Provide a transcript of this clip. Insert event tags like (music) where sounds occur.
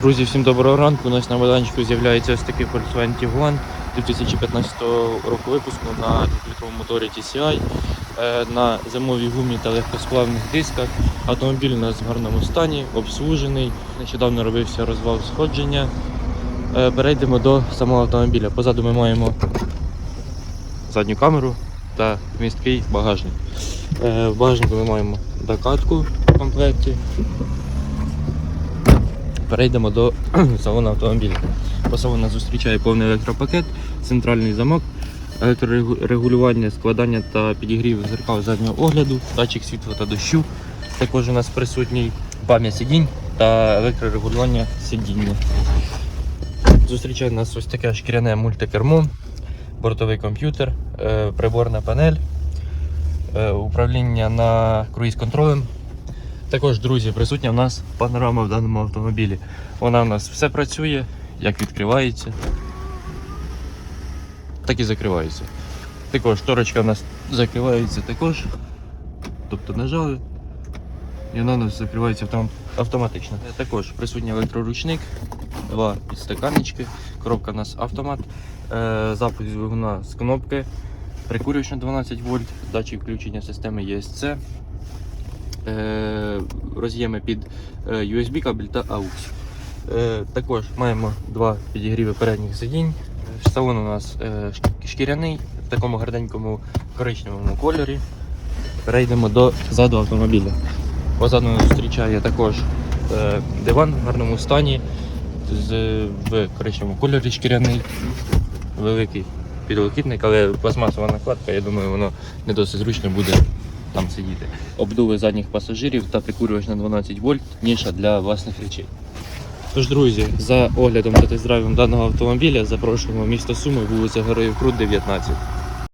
Друзі, всім доброго ранку. У нас на майданчику з'являється ось такий Volkswagen Tiguan 2015 року випуску на 2-літровому моторі TCI е, на зимовій гумі та легкосплавних дисках. Автомобіль у нас в гарному стані, обслужений. Нещодавно робився розвал сходження. Е, Перейдемо до самого автомобіля. Позаду ми маємо задню камеру та місткий багажник. Е, В багажнику ми маємо докатку в комплекті. Перейдемо до (clears throat) салону автомобіля. По салону зустрічає повний електропакет, центральний замок, електрорегулювання, складання та підігрів зеркал заднього огляду, датчик світла та дощу. Також у нас присутній пам'ять сидінь та електрорегулювання сидіння. Зустрічає нас ось таке шкіряне мультикермо, бортовий комп'ютер, е, приборна панель, е, управління на круїз-контролем, також, друзі, присутня в нас панорама в даному автомобілі. Вона в нас все працює, як відкривається, так і закривається. Також шторочка в нас закривається також. Тобто нажали. І вона у нас закривається автом- автоматично. Також присутній електроручник, два підстаканнички, коробка у нас автомат, е, запуск двигуна з кнопки, прикурювач на 12 вольт, датчик включення системи е, роз'єми під е, USB кабель та AUX. Е, Також маємо два підігріви передніх сидінь. Е, Салон у нас е, шкіряний в такому гарненькому коричневому кольорі. Перейдемо до заду автомобіля. Позаду нас зустрічає також е, диван в гарному стані в коричневому кольорі шкіряний, великий підлокітник, але пластмасова накладка, я думаю, воно не досить зручно буде там сидіти. Обдуви задніх пасажирів та прикурювач на 12 вольт, ніша для власних речей. Тож, друзі, за оглядом та тест-драйвом даного автомобіля запрошуємо місто Суми, вулиця Героїв Крут, 19.